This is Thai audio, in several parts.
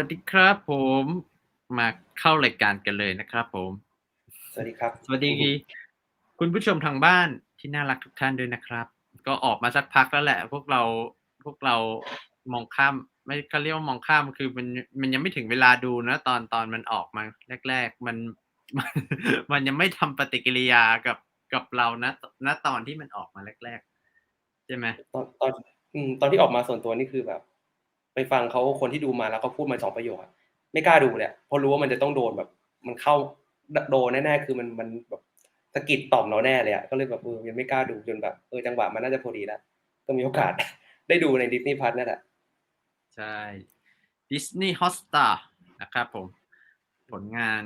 วัสดีครับผมมาเข้ารายการกันเลยนะครับผม สวัสดีครับ สวัสดี คุณผู้ชมทางบ้านที่น่ารักทุกท่านด้วยนะครับ ก็ออกมาสักพักแล้วแหละ พวกเราพวกเรามองข้าม ไม่เขาเรียกว่ามองข้ามคือมันมันยังไม่ถึงเวลาดูนะ ตอนตอนมันออกมาแรก ๆ มันมันยังไม่ทำปฏิกิริยากับกับเรานะณตอนที่มันออกมาแรก ๆ ใช่ไหมตอนตอนอืมตอนที่ออกมาส่วนตัวนี่คือแบบ ไปฟังเขาคนที่ดูมาแล้วก็พูดมาสองประโยคอะไม่กล้าดูเลยอะเพราะรู้ว่ามันจะต้องโดนแบบ มันเข้าโดนแน่ๆคือมันมันแบบสะกิดต่อมเราแน่เลยอะก็เลยแบบเออยังไม่กล้าดูจนแบบเออจังหวะมันน่าจะพอดีแล้วก็มีโอกาสได้ดูในดิสนีย์พัทนั่นแหละใช่ Disney Hotstar นะครับผม ผลงาน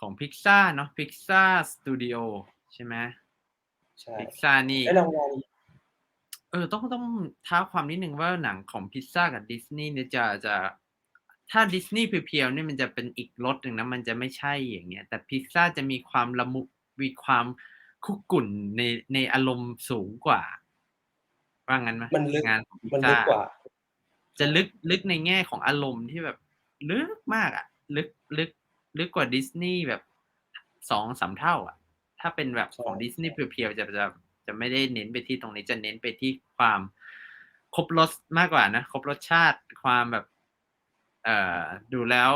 ของ Pixar เนาะ Pixar Studio ใช่ไหมใช่ Pixar นี่ได้รางวัล เออ ต้องต้องท้าความนิดนึงว่าหนังของพิซซ่ากับดิสนีย์เนี่ยจะจะ ถ้าดิสนีย์เพียวๆเนี่ยมันจะเป็นอีกรสหนึ่งนะ มันจะไม่ใช่อย่างเงี้ย แต่พิซซ่าจะมีความละมุมีความคุกกุ่นในในอารมณ์สูงกว่า ว่างั้นไหมมันลึกงานของพิซมันลึซ่ากกว่าจะลึกลึกในแง่ของอารมณ์ที่แบบ ลึกมากอะลึกลึกลึกกว่าดิสนีย์แบบสองสามเท่าอะถ้าเป็นแบบของใช่ดิสนีย์เพียวๆจะจะ จะไม่ได้เน้นไปที่ตรงนี้จะเน้นไปที่ความครบรสมากกว่านะครบรสชาติความแบบ เอ่อดูแล้ว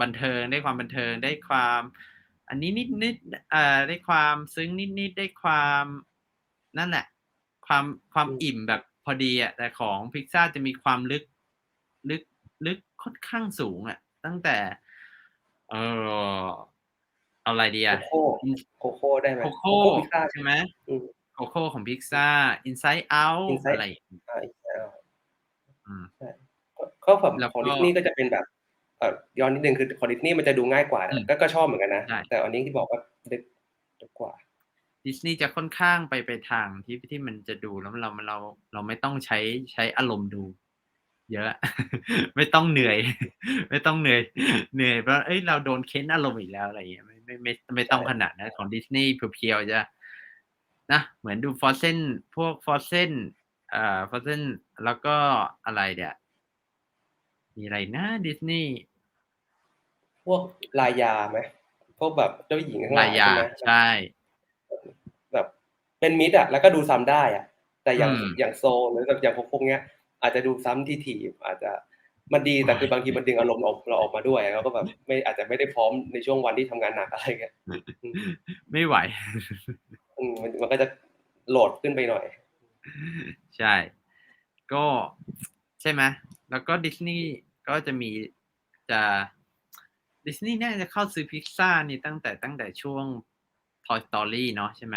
บันเทิงได้ความบันเทิงได้ความ อันนี้นิดนิดๆเอ่อได้ความซึ้งนิดนิดๆได้ความนั่นแหละ ความความอืมอิ่มแบบพอดีอะแต่ของพิกซ่าจะมีความลึกลึกลึกค่อนข้างสูงอะ ตั้งแต่ เออเอาอะไรดีโคอะโค่โคโค่ได้ไหมโคโค่พิซซ่าใช่ไหมอืม โคโค่ของพิกซ่าอินไซ e ์เอา Inside อะไรอย่างงี้อ่าอีกแล้วอืมก็แบบแล้วของก็ดิสนีย์ก็จะเป็นแบบเอ่อย้อนนิดนึงคือของดิสนีย์มันจะดูง่ายกว่าอืนะมก็ก็ชอบเหมือนกันนะใช่แต่อันนี้ที่บอกว่าลึกลึกกว่าดิสนีย์จะค่อนข้างไปไปทางที่ที่มันจะดูแล้วเราเราเราไม่ต้องใช้ใช้อารมณ์ดู เยอะ ไม่ต้องเหนื่อย ไม่ต้องเหนื่อย เหนื่อยเพราะเอ้ยเราโดนเค้นอารมณ์อีกแล้วอะไรอย่างเงี้ยไม่ไม่ไม่ไม่ต้องใช่ขนาดนั้นของดิสนีย์เพียวๆจะ นะเหมือนดูฟอร์เซนพวกฟอร์เซนเอ่อฟอร์เซนแล้วก็อะไรเนี่ยมีอะไรนะดิสนีย์พวกลายาไหมพวกแบบเจ้าหญิงทั้งหลาลายยยาใช่ไหมใช่ แบบเป็นมิดอะแล้วก็ดูซ้ำได้อะแต่อย่างอืมอย่างโซลหรือแบบอย่างพวกพวกเนี้ย อาจจะดูซ้ำทีทีอาจจะมันดีแต่คือบางทีมันดึงอารมณ์เราเราออกมาด้วยแล้วก็แบบไม่อาจจะไม่ได้พร้อมในช่วงวันที่ทำงานหนักอะไรเงี้ยไม่ไหวอื มมันมันก็จะโหลดขึ้นไปหน่อย ใช่ ก็ใช่ไหมแล้วก็ดิสนีย์ก็จะมีจะดิสนีย์น่าจะเข้าซื้อพิซซ่านี่ตั้งแต่ตั้งแต่ช่วง Toy Story เนาะใช่ไหม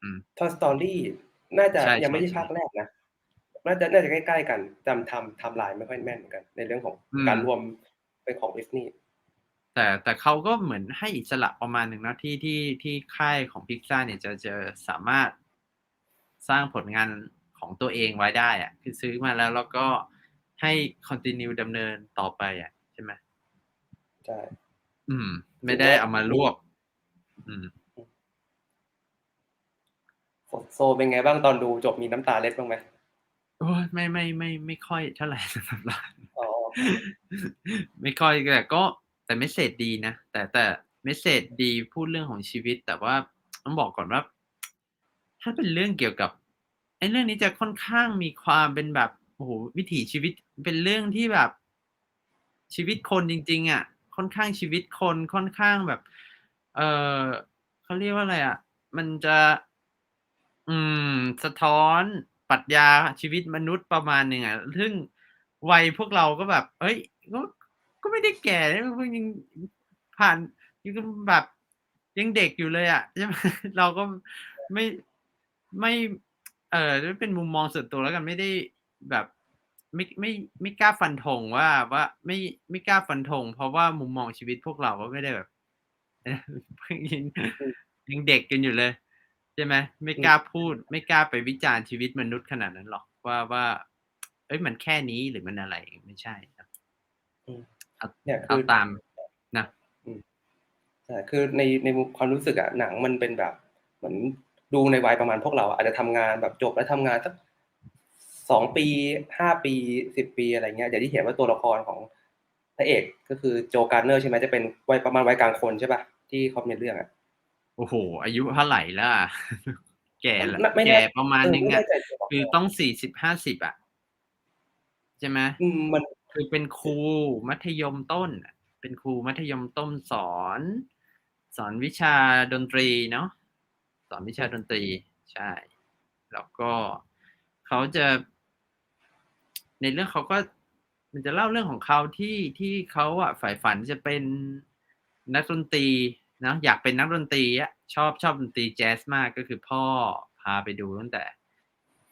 อืม Toy Story น่าจะใช่ยังไม่ใช่ใช่ภาคแรกนะน่าจะน่าจะใกล้ๆกันจำทำทำลายไม่ค่อยแม่นเหมือนกัน ในเรื่องของอืมการรวมเป็นของดิสนีย์ แต่แต่เขาก็เหมือนให้อิสระประมาณหนึ่งนะที่ที่ที่ค่ายของพิกซ่าเนี่ยจะจะสามารถสร้างผลงานของตัวเองไว้ได้อะคือซื้อมาแล้วแล้วก็ให้คอนติเนียดำเนินต่อไปอะใช่ไหมใช่อืม ไม่ได้เอามารวบ อืมโซเป็นไงบ้างตอนดูจบมีน้ำตาเล็ดบ้างไหมโอ้ยไม่ไม่ไม่ไม่ค่อยเท่าไหร่สำหรับเราอ๋อไม่ค่อยแต่ก็ แต่ไม่เสจดีนะ แต่แต่ไม่เสจดีพูดเรื่องของชีวิต แต่ว่าต้องบอกก่อนว่า ถ้าเป็นเรื่องเกี่ยวกับไอ้เรื่องนี้จะค่อนข้างมีความเป็นแบบโอ้โหวิถีชีวิตเป็นเรื่องที่แบบ ชีวิตคนจริง ๆ อะ ค่อนข้างชีวิตคนค่อนข้างแบบ เออเขาเรียกว่าอะไรอะ มันจะ อืม สะท้อนปรัชญาชีวิตมนุษย์ประมาณหนึ่งอะซึ่งวัยพวกเราก็แบบ เอ้ยก็ ก็ไม่ได้แก่นะเพิ่งยังผ่านยังแบบยังเด็กอยู่เลยอะใช่ไหมเราก็ไม่ไม่ เออเป็นมุมมองส่วนตัวแล้วกันไม่ได้แบบไม่ไม่ไม่กล้าฟันธงว่าว่าไม่ไม่กล้าฟันธงเพราะว่ามุมมองชีวิตพวกเราก็ไม่ได้แบบยังยังเด็กกันอยู่เลยใช่ไหมไม่กล้าพูด ไม่กล้าไปวิจารณ์ชีวิตมนุษย์ขนาดนั้นหรอกว่าว่า เอ้ยมันแค่นี้หรือมันอะไรไม่ใช่ครับอื เอาเนี่ยเอาคือตามนะใช่คือในในมุมความรู้สึกอะหนังมันเป็นแบบ เหมือนดูในวัยประมาณพวกเราอะอาจจะทำงานแบบจบแล้วทำงานสัก2ปี5ปี10ปีอะไรเงี้ยอย่างที่เห็นว่าตัวละครของพระเอกก็คือโจการ์เนอร์ใช่ไหมจะเป็นวัยประมาณวัยกลางคนใช่ป่ะที่เขาในเรื่องอะโอ้โห อายุเท่าไหร่ล่ะ แก่ละไม่ไม่แน่แก่ประมาณเออนึงไม่อะแน่ใจตัวละครคือต้องสี่สิบห้าสิบอะใช่ไหมอืมมัน คือเป็นครูมัธยมต้น เป็นครูมัธยมต้นสอน สอนวิชาดนตรีเนาะสอนวิชาดนตรีใช่ แล้วก็เขาจะ ในเรื่องเขาก็มันจะเล่าเรื่องของเขาที่ที่เขาอะฝ่ายฝันจะเป็นนักดนตรีนะอยากเป็นนักดนตรีอะชอบชอบดนตรีแจ๊สมากก็คือพ่อพาไปดูตั้งแต่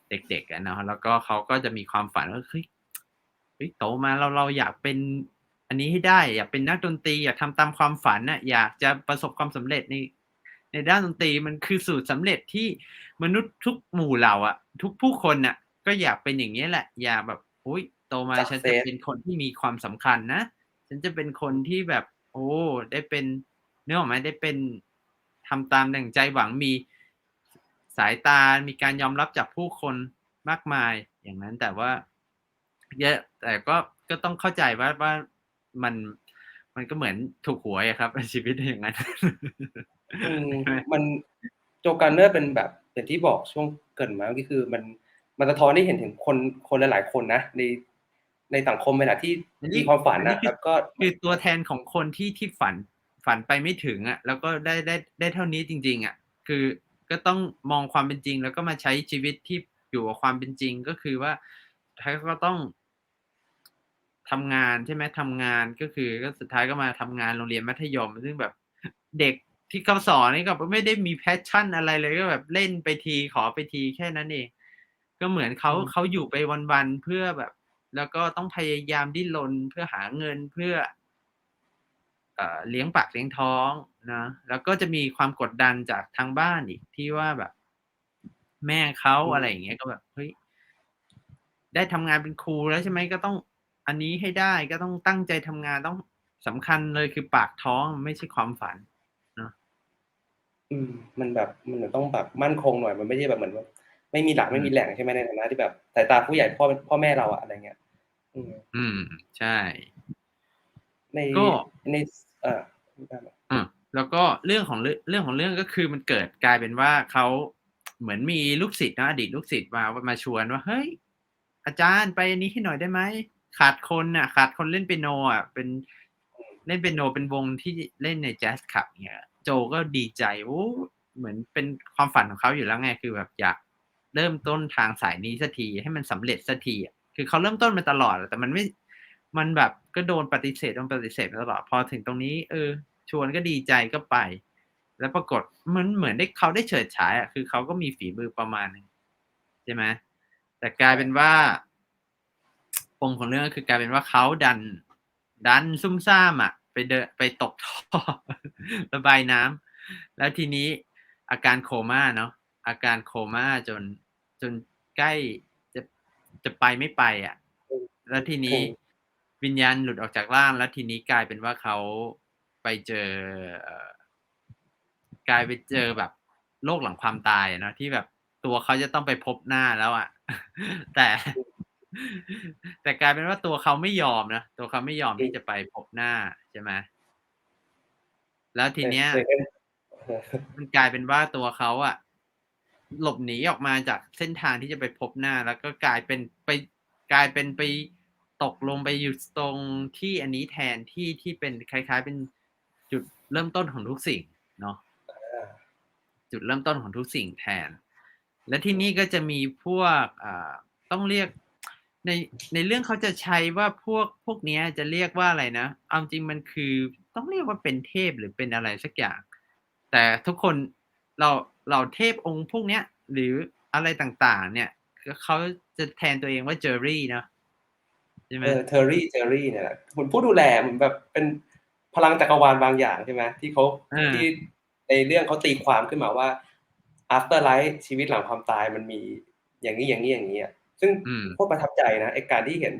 เด็กๆนะแล้วก็เขาก็จะมีความฝันว่าเฮ้ย โตมาเราเราอยากเป็นอันนี้ให้ได้ อยากเป็นนักดนตรีอยากทำตามความฝันน่ะอยากจะประสบความสำเร็จในในด้านดนตรีมันคือสูตรสำเร็จที่มนุษย์ทุกหมู่เหล่าอะทุกผู้คนน่ะ ก็อยากเป็นอย่างนี้ยแหละ อยากแบบอุ้ยโตมาฉันจะ Success เป็นคนที่มีความสำคัญนะฉันจะเป็นคนที่แบบ โอ้ได้เป็นเนื้อออกไหมได้เป็นทำตามดั่งใจหวังมีสายตา มีการยอมรับจากผู้คนมากมายอย่างนั้นแต่ว่า เยอะแต่ก็ก็ต้องเข้าใจว่าว่ามันมันก็เหมือนถูกหวยอะครับชีวิตอย่างนั้นอืมมันโจการ์เนอร์เป็นแบบอย่างที่บอกช่วงเกรินมาเมื่อกี้คือมันมันสะท้อนให้เห็นถึงคนคนหลายๆคนนะในในสังคมเวลาที่อันนี้มีความฝันอันนี้นะคือแล้วก็คือตัวแทนของคนที่ที่ฝันฝันไปไม่ถึงอะ แล้วก็ได้ได้ได้เท่านี้จริง ๆ อะ คือก็ต้องมองความเป็นจริง แล้วก็มาใช้ชีวิตที่อยู่กับความเป็นจริงก็คือว่าท้ายก็ต้อง ทำงานใช่ไหมทำงานก็คือก็สุดท้ายก็มาทำงานโรงเรียนมัธยม ซึ่งแบบเด็กที่เขาสอนนี่ก็ไม่ได้มีแพชชั่นอะไรเลยก็แบบเล่นไปทีขอไปทีแค่นั้นเอง ก็เหมือนเขาเขาอยู่ไปวันๆเพื่อแบบ แล้วก็ต้องพยายามดิ้นรนเพื่อหาเงินเพื่อเอ่อเลี้ยงปากเลี้ยงท้องนะแล้วก็จะมีความกดดันจากทางบ้านอีกที่ว่าแบบ แม่เขาอะไรอย่างเงี้ยก็แบบเฮ้ยได้ทำงานเป็นครูแล้วใช่ไหมก็ต้อง อันนี้ให้ได้ก็ต้องตั้งใจทำงานต้องสำคัญเลยคือปากท้องไม่ใช่ความฝันอืมมันแบบมันเหมือนต้องแบบมั่นคงหน่อยมันไม่ใช่แบบเหมือนว่าไม่มีหลักไม่มีแหล่งใช่ไหมในฐานะที่แบบสายตาผู้ใหญ่พ่อพ่อแม่เราอะอะไรเงี้ย อืม อืม ใช่ ในก็ในเอ่ออะแล้วก็เรื่องของเรื่องเรื่องของเรื่องก็คือมันเกิดกลายเป็นว่าเขาเหมือนมีลูกศิษย์นะอดีตลูกศิษย์มามาชวนว่าเฮ้ยอาจารย์ไปอันนี้ให้หน่อยได้ไหม ขาดคนน่ะ ขาดคนเล่นเปียโนอะ เป็นเล่นเปียโนเป็นวงที่เล่นในแจ๊สคลับเนี่ย โจก็ดีใจโอ้เหมือนเป็นความฝันของเขาอยู่แล้วไงคือแบบอยากเริ่มต้นทางสายนี้สักทีให้มันสำเร็จสักทีอะคือเขาเริ่มต้นมาตลอดแต่มันไม่ มันแบบก็โดนปฏิเสธโดนปฏิเสธมาตลอดพอถึงตรงนี้ เออ ชวนก็ดีใจก็ไป แล้วปรากฏมันเหมือนได้เขาได้เฉิดฉายอะคือเขาก็มีฝีมือประมาณนึงใช่ไหมแต่กลายเป็นว่า มของเรื่องก็คือกลายเป็นว่าเขาดัน ดันซุ่มซ่ามอะ ไปเดินไปตกท่อระบายน้ำแล้วทีนี้อาการโคม่าเนาะอาการโคม่าจนจนใกล้จะจะไปไม่ไปอะ แล้วทีนี้วิญญาณหลุดออกจากร่างแล้วทีนี้กลายเป็นว่าเขาไปเจอเอ่อกลายไปเจอแบบโลกหลังความตายอะเนอะที่แบบตัวเขาจะต้องไปพบหน้าแล้วอะ แต่ แต่กลายเป็นว่าตัวเขาไม่ยอมนะตัวเขาไม่ยอมที่จะไปพบหน้าใช่ไหมแล้วทีเนี้ยเคล่นมันกลายเป็นว่าตัวเขาอะหลบหนีออกมาจากเส้นทางที่จะไปพบหน้า แล้วก็กลายเป็นไปกลายเป็นไปตกลงไปอยู่ตรงที่อันนี้แทนที่ที่เป็นคล้าย ๆ เป็นจุดเริ่มต้นของทุกสิ่งเนาะจุดเริ่มต้นของทุกสิ่งแทน และที่นี่ก็จะมีพวกอ่าต้องเรียก ในในเรื่องเขาจะใช้ว่าพวกพวกเนี้ยจะเรียกว่าอะไรนะ เอาจริงมันคือต้องเรียกว่าเป็นเทพหรือเป็นอะไรสักอย่าง แต่ทุกคนเราเราเทพองค์พวกเนี้ย หรืออะไรต่างๆ เนี่ยเขาจะแทนตัวเองว่าเจอรี่เนาะใช่ไหมเออเทอร์รี่เทอร์รี่เนี่ยแหละเหมือนผู้ดูแลเหมือนแบบเป็นพลังจักรวาลบางอย่างใช่ไหมที่เขาอ่าที่ในเรื่องเขาตีความขึ้นมาว่า after life ชีวิตหลังความตายมันมีอย่างนี้อย่างนี้อย่างนี้อะ ซึ่งอืมโคตรประทับใจนะไอการที่เห็น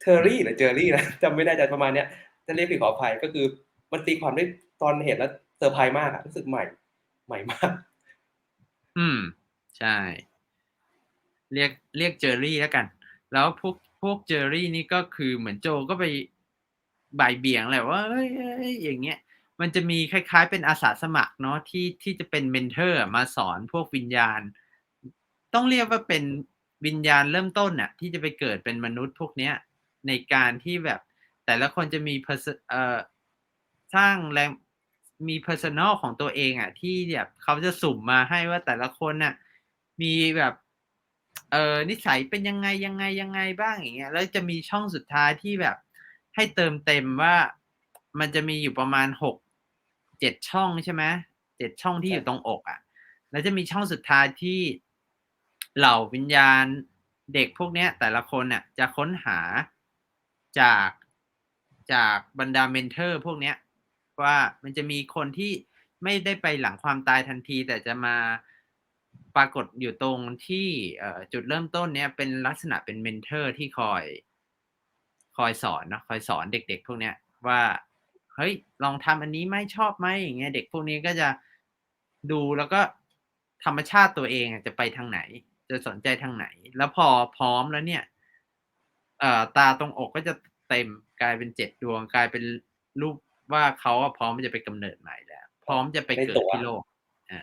เทอร์รี่หรือเจอรี่นะจำไม่ได้ใจประมาณเนี้ยจะเรียกผิดขออภัยก็คือมันตีความได้ตอนเห็นแล้วเซอร์ไพรส์มากอะรู้สึกใหม่ ใหม่มาก อืม ใช่ เรียกเรียกเจอรี่แล้วกัน แล้วพวกพวกเจอรี่นี่ก็คือเหมือนโจก็ไปบ่ายเบี่ยงแหละว่าเอ้ยเอ้ยอย่างเงี้ย มันจะมีคล้าย ๆ เป็นอาสาสมัครเนาะที่ที่จะเป็นเมนเทอร์มาสอนพวกวิญญาณ ต้องเรียกว่าเป็น วิญญาณเริ่มต้นน่ะที่จะไปเกิดเป็นมนุษย์พวกเนี้ยในการที่แบบแต่ละคนจะมีเอ่อสร้างแรงมี personal ของตัวเองอะที่แบบเขาจะสุ่มมาให้ว่าแต่ละคนน่ะมีแบบเออนิสัยเป็นยังไงยังไงยังไงบ้างอย่างเงี้ยแล้วจะมีช่องสุดท้ายที่แบบ ให้เติมเต็มว่ามันจะมีอยู่ประมาณหกเจ็ดช่องใช่ไหมเจ็ดช่องที่อยู่ตรงอกอะ แล้วจะมีช่องสุดท้ายที่ เหล่าวิญญาณเด็กพวกเนี้ยแต่ละคนน่ะจะค้นหาจากจากบรรดาเมนเทอร์พวกเนี้ยว่ามันจะมีคนที่ไม่ได้ไปหลังความตายทันที แต่จะมาปรากฏอยู่ตรงที่จุดเริ่มต้นเนี้ยเป็นลักษณะเป็นเมนเทอร์ที่คอยคอยสอนเนาะคอยสอนเด็ก ๆ พวกเนี้ยว่าเฮ้ยลองทำอันนี้ไหมชอบไหมอย่างเงี้ยเด็กพวกนี้ก็จะดูแล้วก็ธรรมชาติตัวเองจะไปทางไหน จะสนใจทางไหน แล้วพอพร้อมแล้วเนี่ยเอ่อตาตรงอกก็จะเต็มกลายเป็นเจ็ดดวงกลายเป็นรูปว่าเขาอะพร้อมจะไปกำเนิดใหม่แล้ว พร้อมจะไปเกิดที่โลกอ่า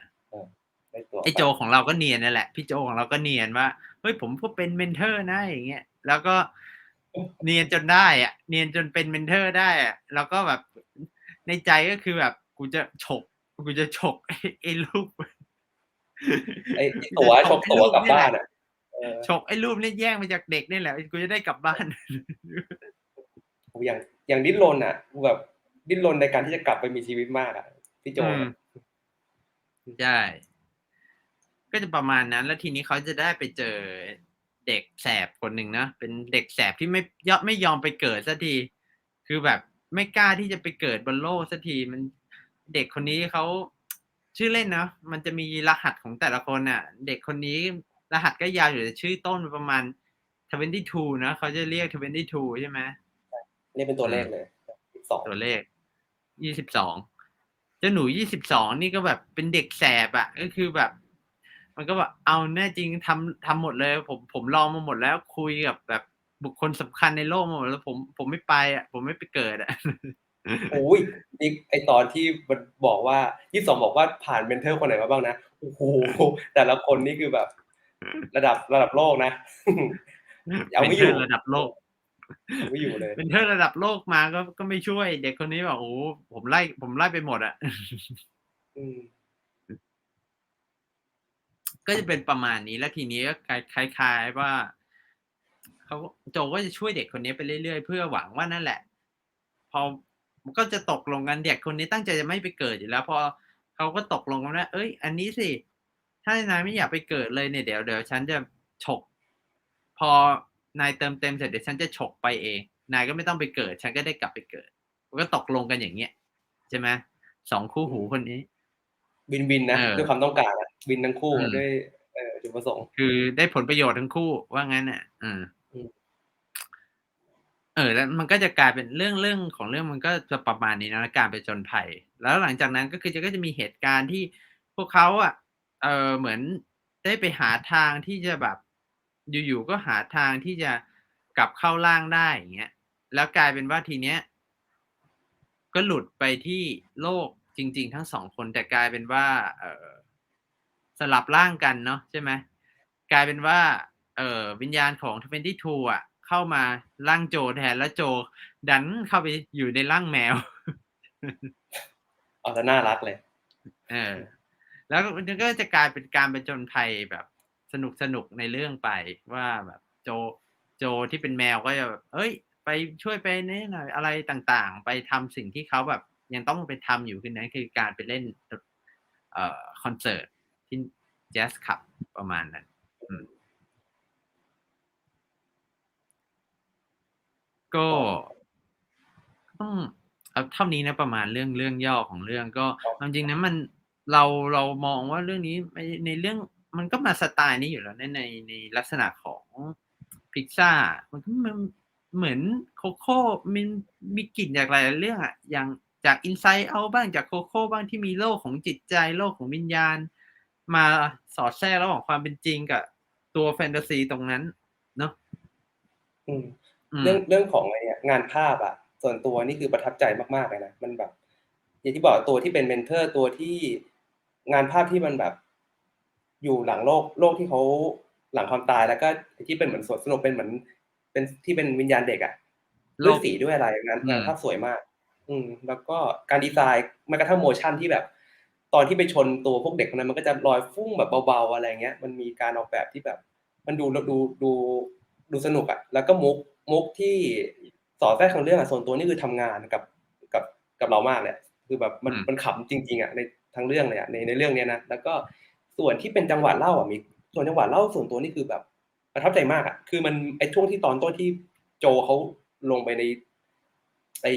ในตัวไอโจของเราก็เนียนนั่นแหละพี่โจของเราก็เนียนว่าเฮ้ยผมก็เป็นเมนเทอร์นะอย่างเงี้ยแล้วก็เนียนจนได้อะเนียนจนเป็นเมนเทอร์ได้อะแล้วก็แบบในใจก็คือแบบกูจะฉกกูจะฉกไอ้ไอ้รูป ไอ้ไอ้ตั๋วชกตั๋วกลับบ้านอะเออฉกไอ้รูปนี่แย่งมาจากเด็กนี่แหละกูจะได้กลับบ้านกูอย่างอย่างดิ้นรนอะกูแบบดิ้นรนในการที่จะกลับไปมีชีวิตมากอะพี่โจอืมเนี่ยใช่ก็จะประมาณนั้น แล้วทีนี้เขาจะได้ไปเจอเด็กแสบคนหนึ่งนะเป็นเด็กแสบที่ไม่ยอมไม่ยอมไปเกิดสักที คือแบบไม่กล้าที่จะไปเกิดบนโลกสักทีมันเด็กคนนี้เขา ชื่อเล่นนะมันจะมีรหัสของแต่ละคนน่ะ เด็กคนนี้รหัสก็ยาวอยู่แต่ชื่อต้นประมาณ22นะเขาจะเรียก22ใช่ไหมนี่เป็นตัวเลขเลยสองตัวเลขยี่สิบสองเจ้าหนูยี่สิบสองนี่ก็แบบเป็นเด็กแสบอะก็คือแบบ มันก็แบบเอาแน่จริงทำทำหมดเลย ผมผมลองมาหมดแล้วคุยกับแบบบุคคลสำคัญในโลกมาหมดแล้วผมผมไม่ไปอะผมไม่ไปเกิดอะ โอ้ยนี่ไอตอนที่มันบอกว่ายี่สองบอกว่าผ่านเมนเทอร์คนไหนมาบ้างนะโอ้โหแต่ละคนนี่คือแบบ ระดับระดับโลกนะเอาไม่อยู่เป็นเทอร์ระดับโลกเอาไม่อยู่เลยเป็นเทอร์ระดับโลกมาก็ก็ไม่ช่วย เด็กคนนี้บอกโอ้โหผมไล่ผมไล่ไปหมดอะอืมก็จะเป็นประมาณนี้แล้วทีนี้ก็คล้ายๆว่าเขาโจก็จะช่วยเด็กคนนี้ไปเรื่อยๆ เพื่อหวังว่านั่นแหละ พอ มันก็จะตกลงกันเด็กคนนี้ตั้งใจจะไม่ไปเกิดอยู่แล้ว พอเขาก็ตกลงกันว่าเอ้ย อันนี้สิ ถ้านายไม่อยากไปเกิดเลยเนี่ยเดี๋ยวเดี๋ยวฉันจะฉก พอนายเติมเต็มเสร็จเดี๋ยวฉันจะฉกไปเอง นายก็ไม่ต้องไปเกิด ฉันก็ได้กลับไปเกิด มันก็ตกลงกันอย่างเงี้ยใช่ไหมสองคู่หูคนนี้บินบินนะเออด้วยความต้องการนะบินทั้งคู่อืมด้วยเออจุดประสงค์ คือได้ผลประโยชน์ทั้งคู่ว่างั้นอะอืมอืม เออแล้วมันก็จะกลายเป็นเรื่องเรื่องของเรื่องมันก็จะประมาณนี้นะการไปจนภัย แล้วหลังจากนั้นก็คือจะก็จะมีเหตุการณ์ที่พวกเขาอะเออเหมือนได้ไปหาทางที่จะแบบ อยู่ๆก็หาทางที่จะกลับเข้าร่างได้อย่างเงี้ยแล้วกลายเป็นว่าทีเนี้ย ก็หลุดไปที่โลกจริง ๆ ทั้งสองคนแต่กลายเป็นว่า เออสลับร่างกันเนาะใช่ไหมกลายเป็นว่า เออวิญญาณของ22อะ เข้ามาร่างโจแทนแล้วโจ ดันเข้าไปอยู่ในร่างแมวเอาแต่น่ารักเลย เออ แล้วมันก็จะกลายเป็นการไปจนภัยแบบสนุกสนุกในเรื่องไปว่าแบบโจโจที่เป็นแมวก็จะแบบเอ้ย ไปช่วยไปนี่หน่อยอะไรต่างๆ ไปทำสิ่งที่เขาแบบ ยังต้องไปทำอยู่คือนั้นคือการไปเล่น เอ่อคอนเสิร์ตที่แจ๊สคลับประมาณนั้น อืม ก็ต้องเอาเท่านี้นะประมาณเรื่องเรื่องย่อของเรื่องก็ครับเอาจริงๆนะมันเราเรามองว่าเรื่องนี้ในในเรื่องมันก็มาสไตล์นี้อยู่แล้วในในในลักษณะของพิซซ่ามันก็มันเหมือนโคโค่มันมีกลิ่นจากหลายๆเรื่องอะอย่างจากอินไซ e ์เอาบ้างจากโคโค่บ้างที่มีโลกของจิตใจโลกของวิญญาณ มาสอดแทรกระหว่างความเป็นจริงกับตัวแฟนตาซีตรงนั้น เนาะอืมอืม เรื่องเรื่องของไอ้เนี่ยงานภาพอะส่วนตัวนี่คือประทับใจมากๆเลยนะมันแบบ อย่างที่บอกตัวที่เป็นเมนเทอร์ตัวที่งานภาพที่มันแบบ อยู่หลังโลกโลกที่เขาหลังความตายแล้วก็ที่เป็นเหมือนสวนสนุกเป็นเหมือน เป็นที่เป็นวิญญาณเด็กอะโลด้วยกสีด้วยอะไรงานอืมงานภาพสวยมาก อืม แล้วก็การดีไซน์แม้กระทั่งโมชั่นที่แบบ ตอนที่ไปชนตัวพวกเด็กคนนั้นมันก็จะลอยฟุ้งแบบเบาๆอะไรเงี้ย มันมีการออกแบบที่แบบ มันดูดูดูดูสนุกอะแล้วก็มุก มุกที่สอดแทรกของเรื่องอะส่วนตัวนี่คือทำงานกับกับกับเรามากเลยอะคือแบบมันอืมมันขำจริง ๆอะในทั้งเรื่องเลยอะในในเรื่องเนี้ยนะแล้วก็ส่วนที่เป็นจังหวะเล่าอะมีส่วนจังหวะเล่าส่วนตัวนี่คือแบบประทับใจมากอะคือมันไอช่วงที่ตอนต้นที่โจเขาลงไปในไอ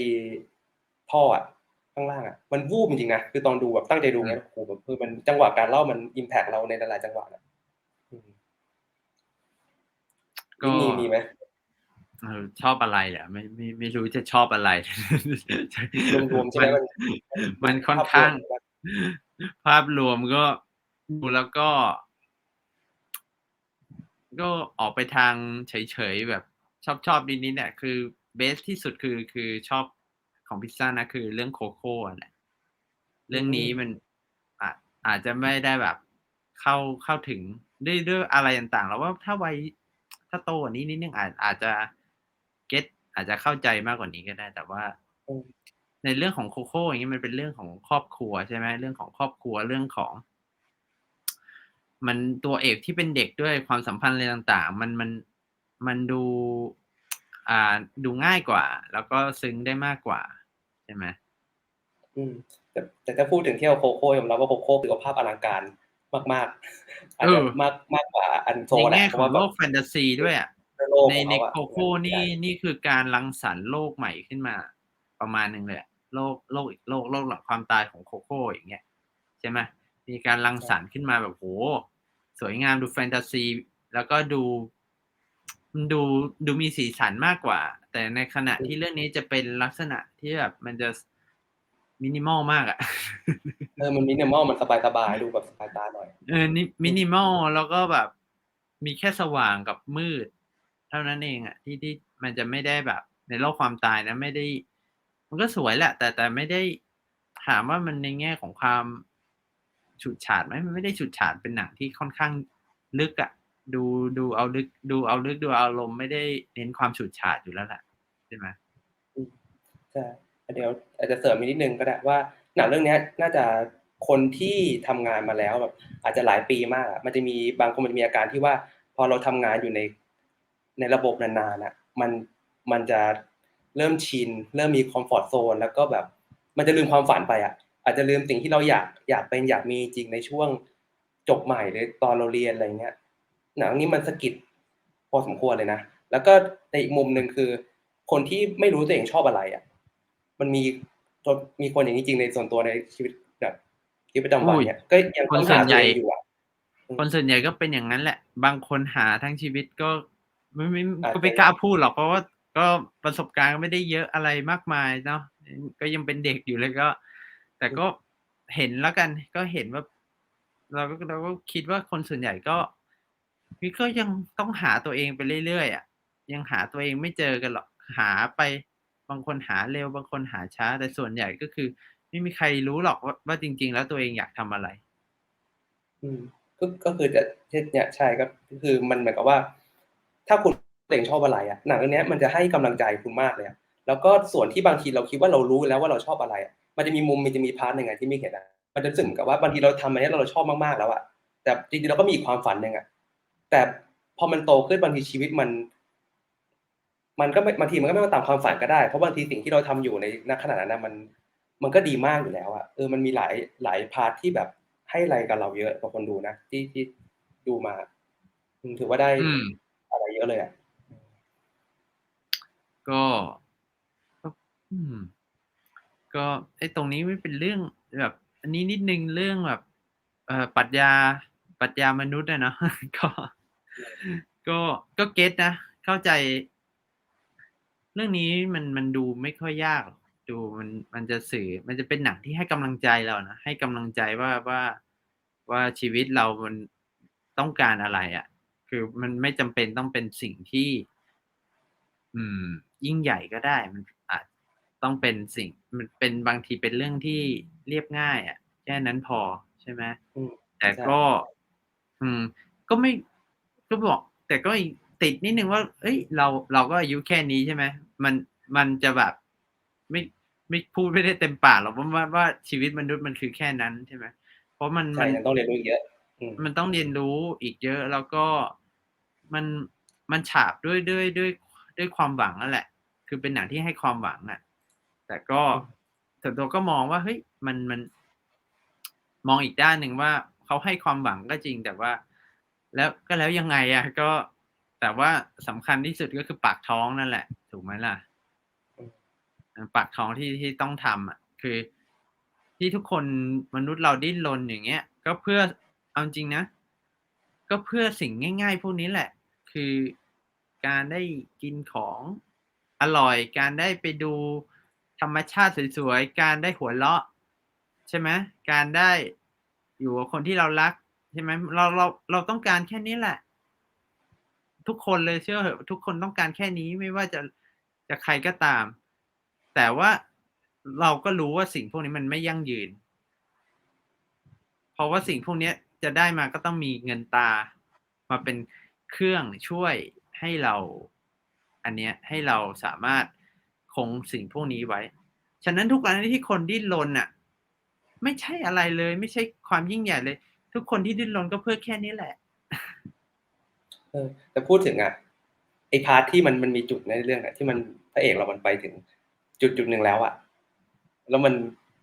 ท่ออะข้างล่างอะมันวูบจริงๆนะคือตอนดูแบบตั้งใจดูไงโอ้โหแบบคือมันจังหวะการเล่ามันอิมแพกเราในหลายๆจังหวะนะอืมก็มีมีไหมเออ ชอบอะไรอะไม่ไม่ไม่รู้จะชอบอะไรรวมๆใช่ไหมมันมันค่อนข้างภาพรวมภาพรวมก็ดูแล้วก็ ก็ออกไปทางเฉยๆแบบชอบชอบนิดนิดๆเนี่ยคือเบสที่สุดคือคือชอบของพิซซ่านะคือเรื่องโคโค่แหละเรื่องนี้มันอาอาจจะไม่ได้แบบเข้าเข้าถึงด้วยด้วยอะไรต่างๆแล้วว่าถ้าวัยถ้าโตกว่านี้นิดนึงอาจอาจจะเก็ต อาจจะเข้าใจมากกว่านี้ก็ได้ แต่ว่าอืมในเรื่องของโคโค่อย่างเงี้ยมันเป็นเรื่องของครอบครัวใช่ไหมเรื่องของครอบครัวเรื่องของ มันตัวเอกที่เป็นเด็กด้วยความสัมพันธ์อะไรต่าง ๆ มันมันมันดู อ่าดูง่ายกว่า แล้วก็ซึ้งได้มากกว่า ใช่ไหมอืมแต่แต่ถ้าพูดถึงเที่ยวโคโค่ยอมรับว่าโคโค่คือภาพอลังการมากๆอาจจะมากมากกว่าอันโซในแหละแง่เพขราะองว่าแบโลบกแฟนตาซีด้วยอะโลก ในของในเขาอะโคโค่นี่นี่คือการรังสรรค์โลกใหม่ขึ้นมา ประมาณหนึ่งเลยอะโลกโลกอีกโลกโลกหลังความตายของโคโค่อย่างเงี้ยใช่ไหมมีการรังสรรค์ขึ้นมาแบบโหสวยงามดูแฟนตาซี แล้วก็ดูมันดูดูมีสีสันมากกว่า แต่ในขณะที่เรื่องนี้จะเป็นลักษณะที่แบบมันจะมินิมอลมากอะเออมันมินิมอลมันสบายๆดูแบบสบายตาหน่อย เออนี่มินิมอลแล้วก็แบบ มีแค่สว่างกับมืด เท่านั้นเองอะที่ที่มันจะไม่ได้แบบ ในโลกความตายนะไม่ได้ มันก็สวยแหละ แต่แต่ไม่ได้ถามว่ามันในแง่ของความฉูดฉาดไหมมันไม่ได้ฉูดฉาดเป็นหนังที่ค่อนข้างลึกอะดูดูเอาลึก ดูเอาลึกดูเอารมณ์ไม่ได้เน้นความฉูดฉาดอยู่แล้วแหละใช่ไหมใช่เดี๋ยวอาจจะเสริมอีกนิดนึงก็ได้ว่าหนังเรื่องนี้น่าจะคนที่ทำงานมาแล้วแบบอาจจะหลายปีมากมันจะมีบางคนมันจะมีอาการที่ว่า พอเราทำงานอยู่ใน ในระบบนานๆอะมันมันจะเริ่มชิน เริ่มมีคอมฟอร์ z โซนแล้วก็แบบ มันจะลืมความฝันไปอะ อาจจะลืมสิ่งที่เราอยากอยากเป็นอยากมีจริงในช่วงจบใหม่หรือตอนเราเรียนอะไรเงี้ยหนังนี้มันสะกิดพอสมควรเลยนะ แล้วก็ในอีกมุมหนึ่งคือ คนที่ไม่รู้ตัวเองชอบอะไรอะ มันมีมีคนอย่างนี้จริงในส่วนตัวในชีวิตแบบชีวิตประจำวันเนี่ยก็ยังต้องหาตัวเองอยู่อะคนส่วนใหญ่ก็เป็นอย่างนั้นแหละ บางคนหาทั้งชีวิตก็ ไม่ไม่อาจจะก็ไม่กล้าพูดหรอกเพราะว่าก็ประสบการณ์ก็ไม่ได้เยอะอะไรมากมายเนาะก็ยังเป็นเด็กอยู่เลยก็ แต่ก็เห็นแล้วกันก็เห็นว่า เราก็เราก็คิดว่าคนส่วนใหญ่ก็ก็ยังต้องหาตัวเองไปเรื่อยๆอะยังหาตัวเองไม่เจอกันหรอกหาไปบางคนหาเร็วบางคนหาช้า แต่ส่วนใหญ่ก็คือ ไม่มีใครรู้หรอกว่าว่าจริง ๆ แล้วตัวเองอยากทำอะไร อืมก็ก็คือจะเนี่ยใช่ก็คือมันเหมือนกับว่า ถ้าคุณเองชอบอะไรอะหนังเรื่องนี้มันจะให้กำลังใจคุณมากเลยอะแล้วก็ส่วนที่บางทีเราคิดว่าเรารู้แล้วว่าเราชอบอะไรอะมันจะมีมุมมันจะมีพาร์ทหนึ่งที่ไม่เห็นอะมันจะสึกเหมือกับว่าบางทีเราทำอะไรที่เราชอบมากๆแล้วอะแต่จริงๆเราก็มีความฝันหนึ่งอะแต่พอมันโตขึ้นบางทีชีวิตมัน มันก็บางทีมันก็ไม่มาตามความฝันก็ได้เพราะบางทีสิ่งที่เราทำอยู่ในณขณะนั้นนะมัน มันก็ดีมากอยู่แล้วอะเออมันมีหลายหลายพาร์ทที่แบบให้อะไรกับเราเยอะกว่าคนดูนะที่ที่ดูมาถือว่าได้ เยอะเลยอะก็ก็ไอ้ตรงนี้ไม่เป็นเรื่องแบบอันนี้นิดนึงเรื่องแบบ เอ่อปรัชญาปรัชญามนุษย์อะเนาะก็ก็ก็เก็ตนะเข้าใจ เรื่องนี้มันมันดูไม่ค่อยยากดูมันมันจะสื่อ มันจะเป็นหนังที่ให้กำลังใจเรานะให้กำลังใจว่าว่าว่าชีวิตเรามันต้องการอะไรอะ่ะ คือมันไม่จำเป็นต้องเป็นสิ่งที่ อืม ยิ่งใหญ่ก็ได้ มันอาจต้องเป็นสิ่ง มันเป็นบางทีเป็นเรื่องที่เรียบง่ายอะแค่นั้นพอใช่ไหมอืมแต่ใช่ก็ อืม ก็ไม่ก็บอก แต่ก็อีกติดนิดหนึ่งว่าเฮ้ย เราเราก็อายุแค่นี้ใช่ไหมมันมันจะแบบ ไม่ไม่พูดไม่ได้เต็มปากหรอกว่าว่าว่าชีวิตมนุษย์มันคือแค่นั้นใช่ไหมเพราะมันใช่มันยังต้องเรียนรู้อีกเยอะอื มมันต้องเรียนรู้อีกเยอะแล้วก็มันมันฉาบด้วยด้วยด้วยด้วยความหวังนั่นแหละ คือเป็นหนังที่ให้ความหวังอะแต่ก็อืมส่วนตัวก็มองว่าเฮ้ยมันมันมองอีกด้านหนึ่งว่าเขาให้ความหวังก็จริง แต่ว่า แล้วก็แล้วยังไงอะก็แต่ว่าสำคัญที่สุดก็คือปากท้องนั่นแหละ ถูกไหมล่ะ?อืมเออปากท้องที่ที่ต้องทำอะคือ ที่ทุกคนมนุษย์เราดิ้นรนอย่างเงี้ย ก็เพื่อ เอาจริงนะ ก็เพื่อสิ่งง่าย ๆ พวกนี้แหละ คือการได้กินของอร่อย การได้ไปดูธรรมชาติสวยๆ การได้หัวเราะ ใช่ไหมการได้อยู่กับคนที่เรารักใช่ไหมเราเราเราต้องการแค่นี้แหละ ทุกคนเลยเชื่อเหอะทุกคนต้องการแค่นี้ไม่ว่าจะจะใครก็ตาม แต่ว่าเราก็รู้ว่าสิ่งพวกนี้มันไม่ยั่งยืน เพราะว่าสิ่งพวกนี้ จะได้มาก็ต้องมีเงินตา มาเป็นเครื่องช่วยให้เรา อันเนี้ยให้เราสามารถคงสิ่งพวกนี้ไว้ ฉะนั้นทุกครั้งที่คนดิ้นรนน่ะ ไม่ใช่อะไรเลย ไม่ใช่ความยิ่งใหญ่เลย ทุกคนที่ดิ้นรนก็เพื่อแค่นี้แหละเออแต่พูดถึงอะไอพาร์ตที่มันมันมีจุดในเรื่องอะที่มันพระเอกเรามันไปถึงจุดจุดหนึ่งแล้วอะแล้วมัน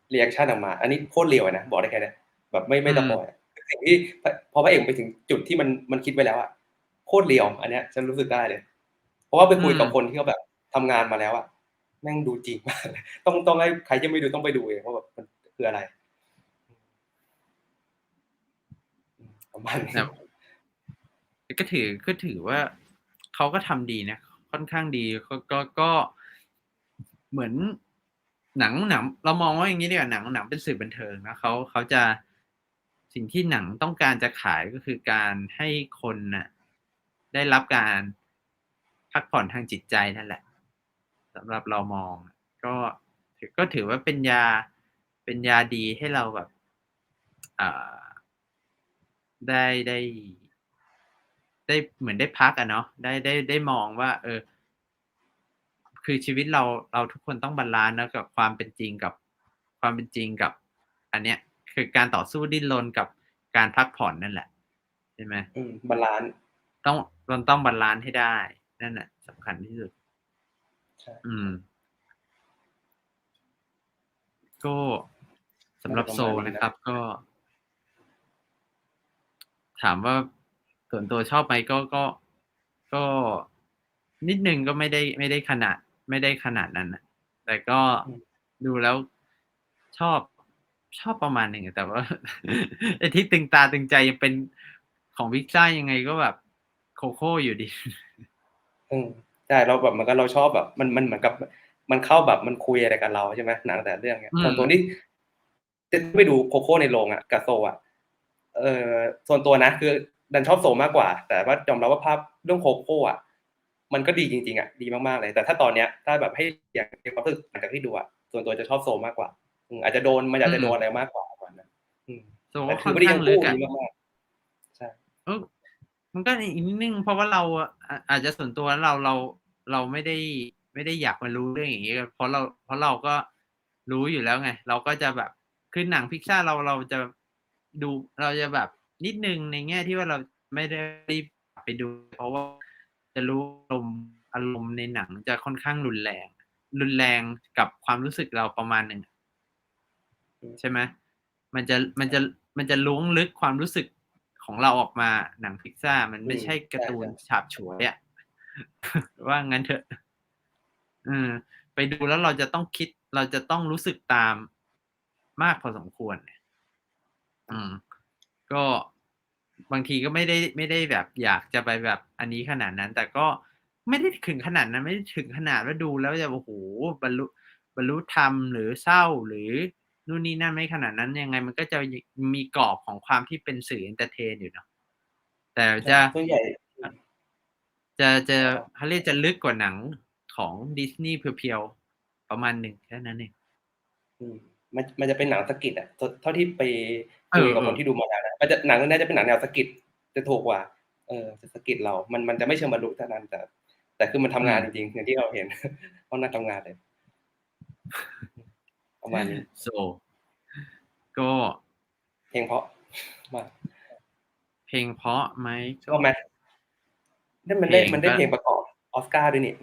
เรีแอกชันออกมา อันนี้โคตรเร็วนะบอกได้แค่นี้แบบไม่ไม่อืสมปอยล์อะคือ สิ่งที่พพอพระเอกไปถึงจุดที่มันมันคิดไว้แล้วอะโคตรเรียว อันเนี้ยฉันรู้สึกได้เลย เพราะว่าไปอืคุยกับมคนที่เขาแบบทำงานมาแล้วอะแม่งดูจริงมากเลยต้องต้องให้ใครยังไม่ดูต้องไปดูเองว่าแบบมันคืออะไรอืมประมาณนี้แต่แต่ก็ถือก็ถือว่าเขาก็ทำดีนะค่อนข้างดีก็ก็ก็เหมือนหนังหนังเรามองว่าอย่างงี้ดีกว่าหนังหนังเป็นสื่อบันเทิงนะเขาเขาจะ สิ่งที่หนังต้องการจะขายก็คือการให้คนน่ะได้รับการพักผ่อนทางจิตใจนั่นแหละสำหรับเรามอง ก็ถือก็ถือว่าเป็นยาเป็นยาดีให้เราแบบอ่าได้ได้ ได้เหมือนได้พักอะเนาะได้ได้ได้มองว่า เออ คือชีวิตเราเราทุกคนต้องบาลันซ์นะกับความเป็นจริงกับความเป็นจริงกับ อันเนี้ย คือการต่อสู้ดิ้นรนกับการพักผ่อนนั่นแหละใช่ไหม?อืมบาลันซ์ต้องมันต้องบาลันซ์ให้ได้ นั่นน่ะสำคัญที่สุดใช่อืมก็สำหรับประโซมาณนี้นะนะครับ ก็ ถามว่าส่วนตัวชอบไหมก็ก็ก็นิดหนึ่งก็ไม่ได้ไม่ได้ขนาด ไม่ได้ขนาดนั้นน่ะแต่ก็อืมดูแล้วชอบ ชอบประมาณหนึ่งอะแต่ว่าไอ้ที่ตึงตาตึงใจยังเป็นของพิซซ่ายังไงก็แบบ Coco อยู่ดีอืมใช่เราแบบเหมือนกับเราชอบแบบ มันมันเหมือนกับ มันเข้าแบบมันคุยอะไรกับเราใช่ไหมหนังแต่ละเรื่องเงี้ยอืส่วนมตัวนี่จะไปดู Coco ในโรงอะกับ Soul อะเอ่อส่วนตัวนะคือดันชอบ Soul มากกว่า แต่ว่ายอมรับว่าภาพเรื่อง Coco อะมันก็ดีจริงๆอะดีมากๆเลย แต่ถ้าตอนเนี้ยถ้าแบบให้อย่างในความรู้สึกหลังจากที่ดูอะส่วนตัวจะชอบ Soul มากกว่า อืมอาจจะโดนมันอาจจะโดนอะไรมากกว่าประมาณนั้นอืม Soul แต่ก็ถืค่ออนว่าดีข้าทั้งงลึคู่กอะดีมากๆใช่เออมันก็อีกนิดหนึ่งเพราะว่าเราอะอาอาจจะส่วนตัวแล้วเราเราเราไม่ได้ไม่ได้อยากมารู้เรื่องอย่างงี้เพราะเราเพราะเราก็รู้อยู่แล้วไง เราก็จะแบบคือหนังพิซซ่าเราเราจะดูเราจะแบบนิดหนึ่งในแง่ที่ว่าเราไม่ได้รีบไปดู เพราะว่าจะรู้อารมณ์อารมณ์ในหนังจะค่อนข้างรุนแรง รุนแรงกับความรู้สึกเราประมาณหนึ่งอืม ใช่ไหมมันจะมันจะมันจะล้วงลึกความรู้สึกของเราออกมาหนังพิซซ่ามันอืไม่มใช่การ์ตูนใช่ฉาบฉวยอะว่างั้นเถอะเออไปดูแล้วเราจะต้องคิด เราจะต้องรู้สึกตามมากพอสมควรอืม ก็บางทีก็ไม่ได้ไม่ได้แบบอยากจะไปแบบอันนี้ขนาดนั้น แต่ก็ไม่ได้ถึงขนาดนั้น ไม่ได้ถึงขนาดว่าดูแล้วจะโอ้โฮบรรลุบรรลุธรรมหรือเศร้าหรือ นู่นนี่นั่นไม่ขนาดนั้นยังไง มันก็จะยมีกรอบของความที่เป็นสื่อเอนเทอร์เทนอยู่เนาะแต่ใช่จะส่วนใหญ่อืจะจะอ๋อเขาเรียกจะลึกกว่าหนังของดิสนีย์เพียวๆประมาณหนึ่งแค่นั้นเองอืมมันมันจะเป็นหนังสะกิดอะเท่าเท่าที่ไปเอคุอยกับเอคอนที่ดูมาแล้วนะมันจะหนังเรื่องนี้จะเป็นหนังแนวสะกิดจะถูกกว่า เออจะสะกิดเรา มันมันจะไม่เชิงบรรลุเท่านั้นแต่แต่คือมันทำงานจริงๆอย่างที่เราเห็นเขาน่าทำงานเลย ประมาณนี้โซก็เพลงเพราะมากเพลงเพราะไหมชอบไหมนั่นมันได้เพลงมันได้ก็เพลงประกอบออสการ์ด้วยนี่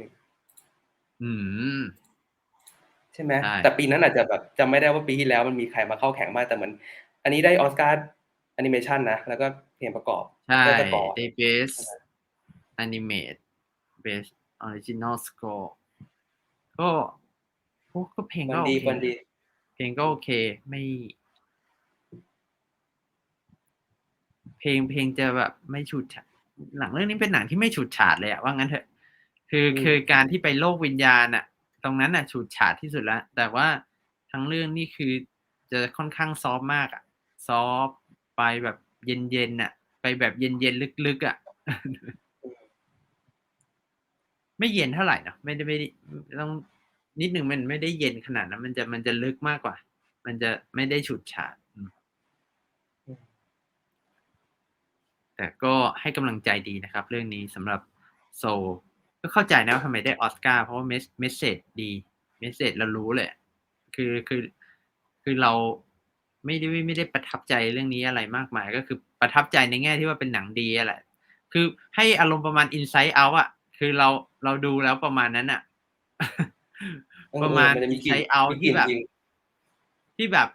อืมใช่ไหมใช่แต่ปีนั้นอาจจะแบบจำไม่ได้ว่าปีที่แล้วมันมีใครมาเข้าแข่งบ้างแต่เหมือนอันนี้ได้ออสการ์แอนิเมชันนะ แล้วก็เพลงประกอบใช่ได้สกอร์ได้ best animate best original score ก็โอ้ก็เพลงมันก็โอดีเคมันดีเพลง ก็โอเคไม่เพลงเพลงจะแบบไม่ฉูดฉาดหนังเรื่องนี้เป็นหนังที่ไม่ฉูดฉาดเลยอะว่างั้นเถอะ คือคือการที่ไปโลกวิญญาณอะตรงนั้นอะฉูดฉาดที่สุดแล้วแต่ว่าทั้งเรื่องนี่คือจะค่อนข้างซอฟต์มากอะซอฟต์ไปแบบเย็นๆอะไปแบบเย็นๆลึกๆอะไม่เย็นเท่าไหร่เนอะไม่ได้ไม่ได้ต้อง นิดหนึ่งมันไม่ได้เย็นขนาดนั้น มันจะมันจะลึกมากกว่า มันจะไม่ได้ฉูดฉาดอืมแต่ก็ให้กำลังใจดีนะครับ เรื่องนี้สำหรับโซลก็เข้าใจนะว่าทำไมได้ออสการ์เพราะว่าเมสเมสเซจดีเมสเซจเรารู้เลยคือคือคือเราไม่ได้ไม่ได้ประทับใจเรื่องนี้อะไรมากมาย ก็คือประทับใจในแง่ที่ว่าเป็นหนังดีอะแหละ คือให้อารมณ์ประมาณ Inside Out อะ คือเราเราดูแล้วประมาณนั้นอะเออ ประมาณนจะมีกลิ่น Inside Out มีกที่ลิ่นแบบจริงที่แบบ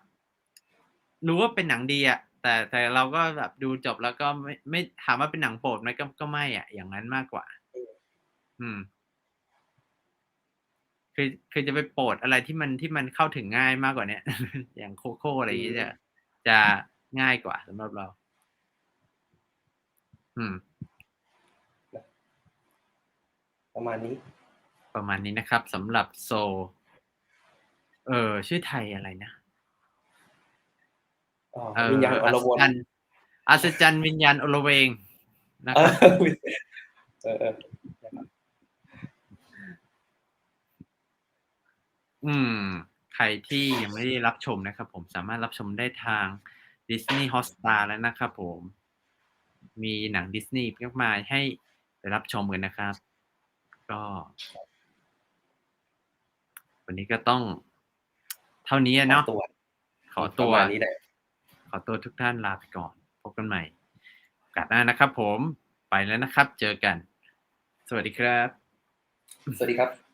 รู้ว่าเป็นหนังดีอะแต่แต่เราก็แบบดูจบแล้วก็ไม่ไม่ถามว่าเป็นหนังโปรดไหมก็ก็ไม่อะ อย่างนั้นมากกว่า อืม คือคือจะไปโปรดอะไรที่มันที่มันเข้าถึงง่ายมากกว่าเนี้ยอย่างโคโค่อะไรอย่างเงี้ยจะจะง่ายกว่าสำหรับเรา อืม ประมาณนี้ ประมาณนี้นะครับสำหรับโซ เออชื่อไทยอะไรนะอ๋อเออวิญญาณออัรศวนจรรย์อัศจรรย์วิญญาณอลเวงนะเอครับอเออเอออืม ใครที่ยังไม่ได้รับชมนะครับผมสามารถรับชมได้ทาง Disney Hotstar แล้วนะครับผม มีหนังดิสนีย์มากมายให้ไปรับชมกันนะครับ ก็ วันนี้ก็ต้อง เท่านี้อะเนาะตัวขอตัวประมาณนี้แหละขอตัวทุกท่านลาไปก่อน พบกันใหม่โอกาสหน้านะครับผมไปแล้วนะครับ เจอกัน สวัสดีครับ สวัสดีครับ